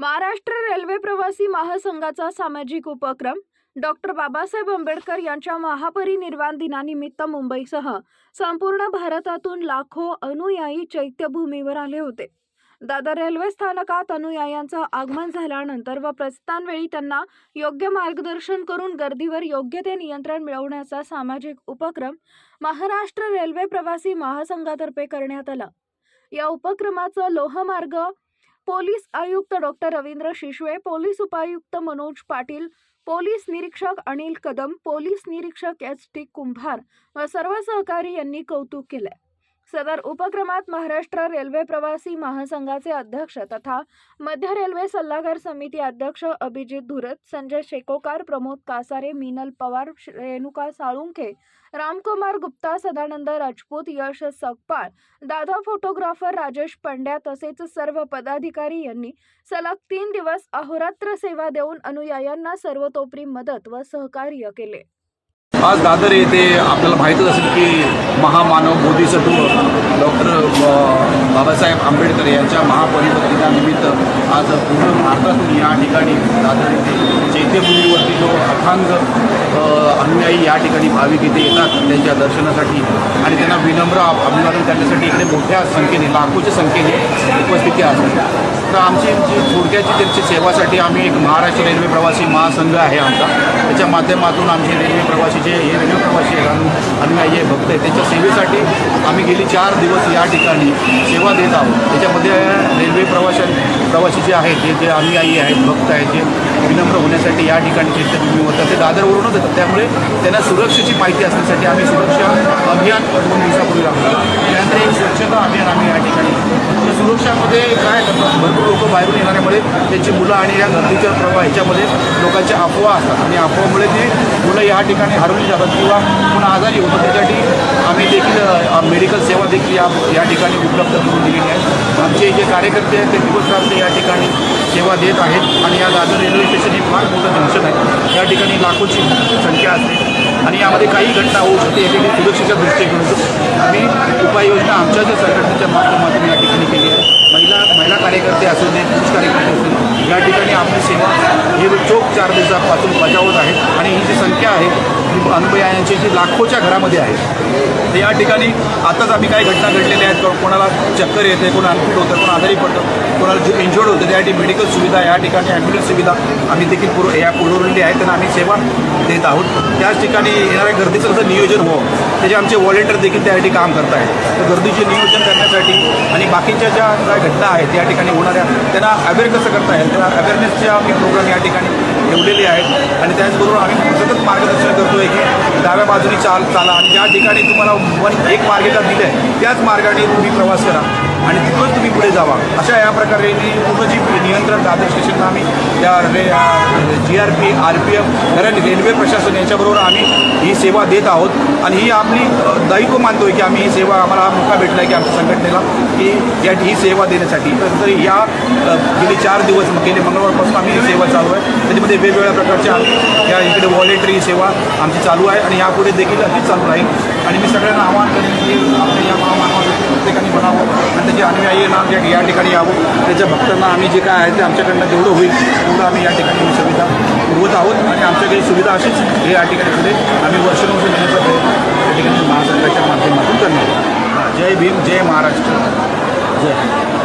Maharashtra railway प्रवासी महासंघाचा सामाजिक उपक्रम डॉक्टर बाबासाहेब आंबेडकर यांच्या महापरिनिर्वाण दिनानिमित्त मुंबईसह संपूर्ण भारतातून लाखो अनुयायी चैत्यभूमीवर आले होते. दादर रेल्वे स्थानकात अनुयायांचं आगमन झाल्यानंतर व प्रस्थानवेळी त्यांना योग्य मार्गदर्शन करून गर्दीवर योग्य ते नियंत्रण मिळवण्याचा सामाजिक उपक्रम महाराष्ट्र रेल्वे प्रवासी महासंघातर्फे करण्यात आला. या उपक्रमाचं लोहमार्ग पोलीस आयुक्त डॉक्टर रवींद्र शिशवे पोलीस उपायुक्त मनोज पाटील पोलीस निरीक्षक अनिल कदम पोलीस निरीक्षक एच टी कुंभार व सर्व सहकारी यांनी कौतुक केले सदर उपक्रमात महाराष्ट्र रेल्वे प्रवासी महासंघाचे अध्यक्ष तथा मध्य रेल्वे सल्लागार समिती अध्यक्ष अभिजित धुरत संजय शेकोकार प्रमोद कासारे मिनल पवार रेणुका साळुंखे रामकुमार गुप्ता सदानंद राजपूत यश सकपाळ दादा फोटोग्राफर राजेश पंड्या तसेच सर्व पदाधिकारी यांनी सलग तीन दिवस अहोरात्र सेवा देऊन अनुयायांना सर्वतोपरी मदत व सहकार्य केले. आज दादर येथे आपल्याला माहीतच असेल की महामानव बोधिसत्व डॉक्टर बाबासाहेब आंबेडकर यांच्या महापरिवर्तनानिमित्त आज पूर्ण भारतातून या ठिकाणी दादर येथे चैत्यभूमीवरती जो अथांग अनुयायी या ठिकाणी भाविक इथे येतात त्यांच्या दर्शनासाठी आणि त्यांना विनम्र अभिवादन करण्यासाठी इकडे मोठ्या संख्येने लाखोच्या संख्येने उपस्थिती असते तर आमची जी थोडक्याची त्यांची सेवासाठी आम्ही एक महाराष्ट्र रेल्वे प्रवासी महासंघ आहे आमचा. त्याच्या माध्यमातून आमचे रेल्वे प्रवासी जे हे रेल्वे प्रवासी आहेत अनुयायी आहे भक्त आहे त्याच्या सेवेसाठी आम्ही गेली चार दिवस या ठिकाणी सेवा देत आहोत. त्याच्यामध्ये रेल्वे प्रवाशां प्रवासी जे आहेत जे जे अनुयायी आहेत भक्त आहेत जे विनम्र होण्यासाठी या ठिकाणी चैत्यभूमीवर होतं ते दादरवरूनच येतात. त्यामुळे त्यांना सुरक्षेची माहिती असण्यासाठी आम्ही सुरक्षा अभियान दोन दिवसापूर्वी राबवलं. त्यानंतर एक स्वच्छता अभियान आम्ही या ठिकाणी तर सुरक्षामध्ये काय करतात? भरपूर लोक बाहेरून येणाऱ्यामुळे त्यांची मुलं आणि या गर्दीच्या प्रवाह ह्याच्यामध्ये लोकांच्या अफवा असतात. आणि अफवामुळे ती मुलं या ठिकाणी हरवली जातात किंवा पुन्हा आजारी होतात. त्यासाठी आम्ही देखील मेडिकल सेवा देखील या या ठिकाणी उपलब्ध करून दिलेली आहे. आमचे जे कार्यकर्ते आहेत ते दिवस दिवसरात्र या ठिकाणी सेवा देत आहेत आणि या दादर रेल्वे स्टेशन हे फार मोठं जंक्शन आहे. या ठिकाणी लाखोची संख्या असते. आणि यामध्ये काही घटना होऊ शकते यासाठी सुरक्षेच्या दृष्टिकोनातून आम्ही उपाययोजना आमच्या ज्या संघटनेच्या माध्यमातून या ठिकाणी केली आहे. महिला महिला कार्यकर्ते असू दे पुरुष कार्यकर्ते असू दे या ठिकाणी आपली सेवा हे चोख चार दिवसापासून बजावत आहेत आणि ही जी संख्या आहे ही अनुयायांची जी लाखोच्या घरामध्ये आहे तर या ठिकाणी आताच आम्ही काही घटना घडलेल्या आहेत कोणाला चक्कर येते कोण अनफिट होतं कोण आजारी पडतं कोणाला जे इंजर्ड होतं त्यासाठी मेडिकल सुविधा या ठिकाणी ॲम्ब्युलन्स सुविधा आम्ही देखील पुर या पुरवलेली आहे त्यांना आम्ही सेवा देत आहोत. त्याच ठिकाणी येणाऱ्या गर्दीचं कसं नियोजन हो त्याचे आमचे व्हॉलेंटियर देखील त्यासाठी काम करत आहेत तर गर्दीचे नियोजन करण्यासाठी आणि बाकीच्या ज्या घटना आहेत या ठिकाणी होणाऱ्या त्यांना अवेअर कसं करता येईल? त्या अवेअरनेसचे आम्ही प्रोग्राम या ठिकाणी ठेवलेले आहेत. आणि त्याचबरोबर आम्ही सतत मार्गदर्शन करतोय की डाव्या बाजूने चाल चाला. आणि ज्या ठिकाणी तुम्हाला वन एक मार्गिका दिली आहे त्याच मार्गाने तुम्ही प्रवास करा. आणि तिथूनच तुम्ही पुढे जावा. अशा या प्रकारे पूर्ण जी नियंत्रण दादर स्टेशनला आम्ही त्या रे G R P R P F कारण रेल्वे प्रशासन यांच्याबरोबर आम्ही ही सेवा देत आहोत. आणि ही आपली अ, दायित्व आहे की आम्ही ही सेवा आम्हाला हा मौका भेटला आहे की आमच्या संघटनेला की या ही सेवा देण्यासाठी. तर या अ, गेली चार दिवस गेले मंगळवारपासून आम्ही ही सेवा चालू आहे. त्याच्यामध्ये वेगवेगळ्या प्रकारच्या आम्ही या इकडे व्हॉलेंटरी सेवा आमची चालू आहे. आणि यापुढे देखील अशीच चालू राहील. आणि मी सगळ्यांना आवाहन करेन की आपल्या या महामानवाचं प्रत्येकाने बनावं आणि त्याचे अनुयायींना या या ठिकाणी यावं. त्याच्या भक्तांना आम्ही जे काय आहे ते आमच्याकडनं जेवढं होईल तेवढं आम्ही या ठिकाणी सुविधा पुरवत आहोत. आणि आमच्याकडे सुविधा अशीच हे या ठिकाणी पुढे आम्ही वर्षानुवर्ष देण्याचा प्रयत्न या ठिकाणी महासंघाच्या माध्यमातून करणार जय भीम जय महाराष्ट्र. जय.